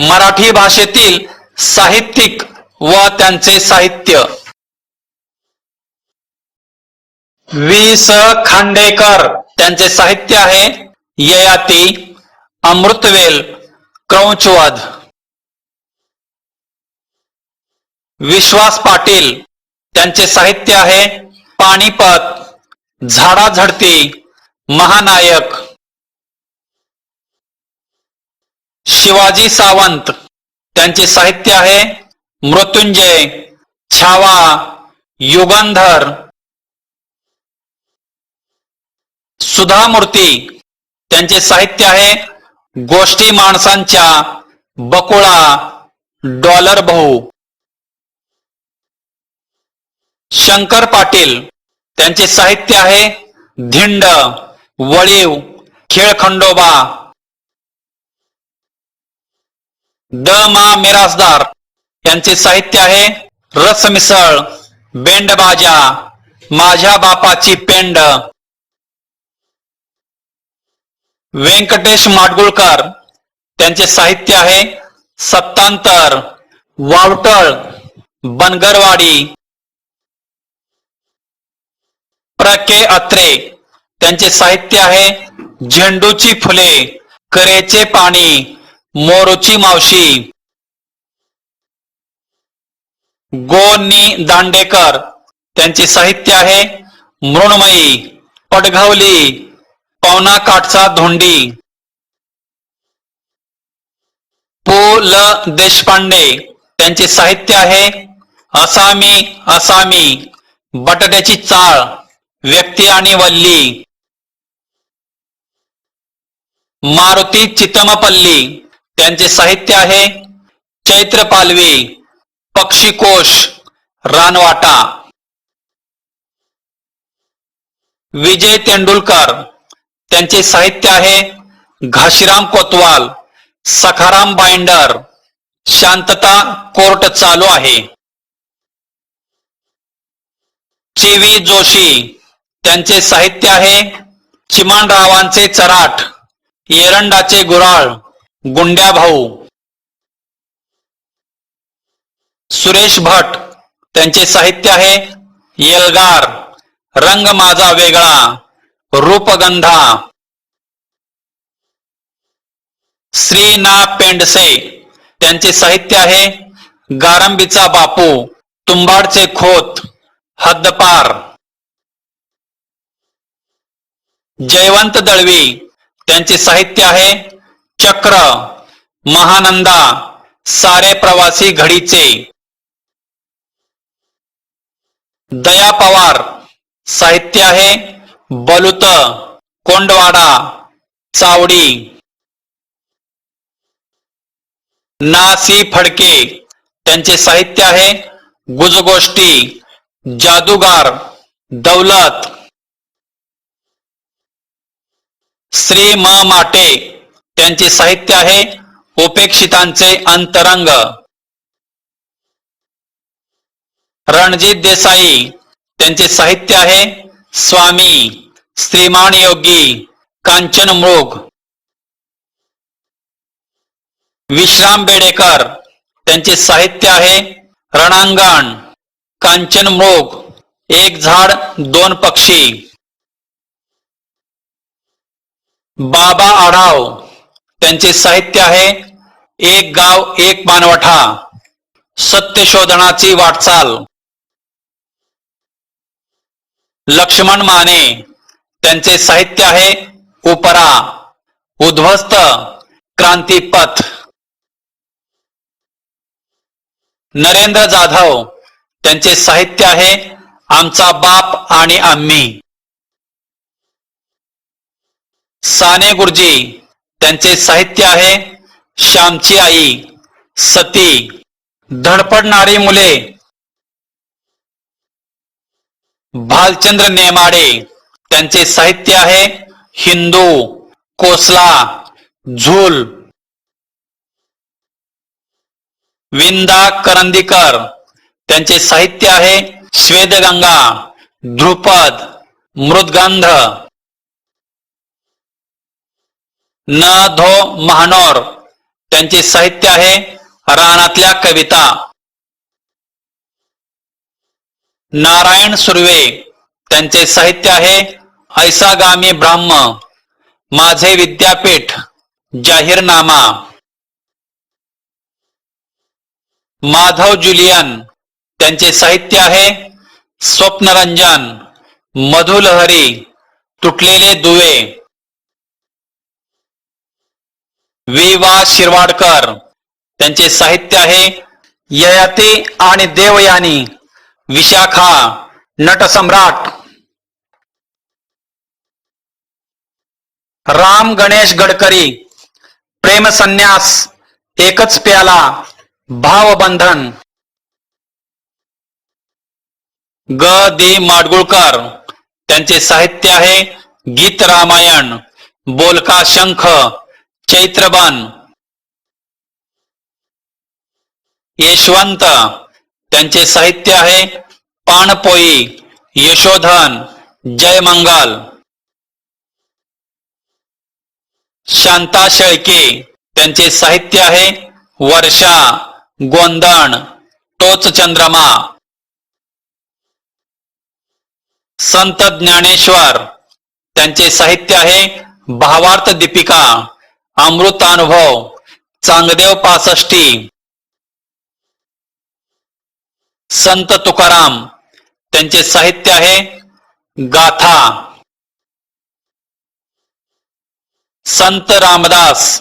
मराठी भाषेतील साहित्यिक व त्यांचे साहित्य. वि स. खांडेकर त्यांचे साहित्य आहे ययाती अमृतवेल क्रौंचवध विश्वास पाटील त्यांचे साहित्य आहे पानिपत झाडाझडती महानायक. शिवाजी सावंत. त्यांचे साहित्य आहे मृत्युंजय छावा युगंधर. सुधा मूर्ती त्यांचे साहित्य आहे गोष्टी माणसांच्या बकुळा डॉलर भाऊ. शंकर पाटील. त्यांचे साहित्य आहे धिंड वळीव खेळखंडोबा. द मा मिरासदार यांचे साहित्य आहे रसमिसळ बेंडबाजा माझ्या बापाची पेंड. व्यंकटेश माडगुळकर त्यांचे साहित्य आहे सत्तांतर वावटळ बनगरवाडी. प्र के अत्रे त्यांचे साहित्य आहे झेंडूची फुले करेचे पाणी. मोरूची मावशी. गोनी दांडेकर. त्यांचे साहित्य आहे मृण्मयी पडघावली पवना काठचा धोंडी. पु. ल. देशपांडे. त्यांचे साहित्य आहे असामी असामी. बटाट्याची चाळ व्यक्ती आणि वल्ली. मारुती चितमपल्ली. त्यांचे साहित्य आहे चैत्र पालवी पक्षीकोश रानवाटा. विजय तेंडुलकर त्यांचे साहित्य आहे घाशीराम कोतवाल सखाराम बाइंडर शांतता कोर्ट चालू आहे. चिवी जोशी त्यांचे साहित्य आहे चिमानरावांचे चराट एरंडाचे गुराळ. गुंड्या भाऊ सुरेश भट त्यांचे साहित्य आहे येलगार रंग माझा वेगळा रूपगंधा. श्री ना पेंडसे त्यांचे साहित्य आहे गारंबीचा बापू तुंबाडचे खोत हद्दपार. जयवंत दळवी त्यांचे साहित्य आहे चक्र महानंदा सारे प्रवासी घडीचे. दया पवार साहित्य आहे बलुत कोंडवाडा चावडी. नासी फडके त्यांचे साहित्य आहे गुजगोष्टी जादूगार दौलत. श्री म माटे त्यांचे साहित्य आहे उपेक्षितांचे अंतरंग. रणजित देसाई त्यांचे साहित्य आहे स्वामी श्रीमान योगी कांचन मृग. विश्राम बेडेकर त्यांचे साहित्य आहे रणांगण कांचन मृग एक झाड दोन पक्षी. बाबा आढाव त्यांचे साहित्य आहे एक गाव एक मानवठा. सत्य शोधनाची वाटचाल. लक्ष्मण माने त्यांचे साहित्य आहे उपरा उद्ध्वस्त क्रांतीपथ. नरेंद्र जाधव त्यांचे साहित्य आहे आमचा बाप आणि आम्ही. साने गुरुजी त्यांचे साहित्य आहे श्यामची आई सती धडपडणारी मुले भालचंद्र नेमाडे. त्यांचे साहित्य आहे हिंदू कोसला झूल. विंदा करंदीकर. त्यांचे साहित्य आहे श्वेदगंगा ध्रुपद मृदगंध. न धो महानोर. त्यांचे साहित्य आहे रानातल्या कविता. नारायण सुर्वे. त्यांचे साहित्य आहे ऐसागामी ब्राह्म. माझे विद्यापीठ जाहीरनामा. माधव जुलियन. त्यांचे साहित्य आहे स्वप्नरंजन. मधुलहरी. तुटलेले दुवे. वि वा शिरवाडकर. त्यांचे साहित्य आहे ययाती आणि देवयानी विशाखा नटसम्राट. राम गणेश गडकरी प्रेम संन्यास एकच प्याला भावबंधन. ग. दि. माडगुळकर. त्यांचे साहित्य आहे गीत रामायण बोलका शंख चैत्रबन यशवंत साहित्य आहे पाणपोई, यशोधन, जय जयमंगल शांता शेळके साहित्य आहे वर्षा, गोंदण, टोच चंद्रमा। संत ज्ञानेश्वर साहित्य आहे भावार्थ दीपिका। अमृतानुभव चांगदेव पासष्टी. संत तुकाराम त्यांचे साहित्य आहे गाथा. संत रामदास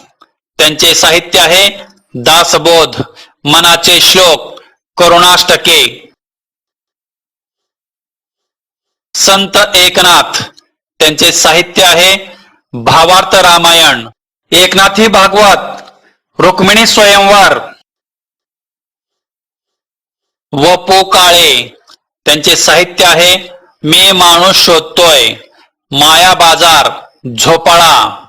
त्यांचे साहित्य आहे दासबोध मनाचे श्लोक करुणाष्टके. संत एकनाथ त्यांचे साहित्य आहे भावार्थ रामायण. एकनाथी भागवत रुक्मिणी स्वयंवर. वपो काळे त्यांचे साहित्य आहे मी माणूस शोधतोय. माया बाजार झोपाळा.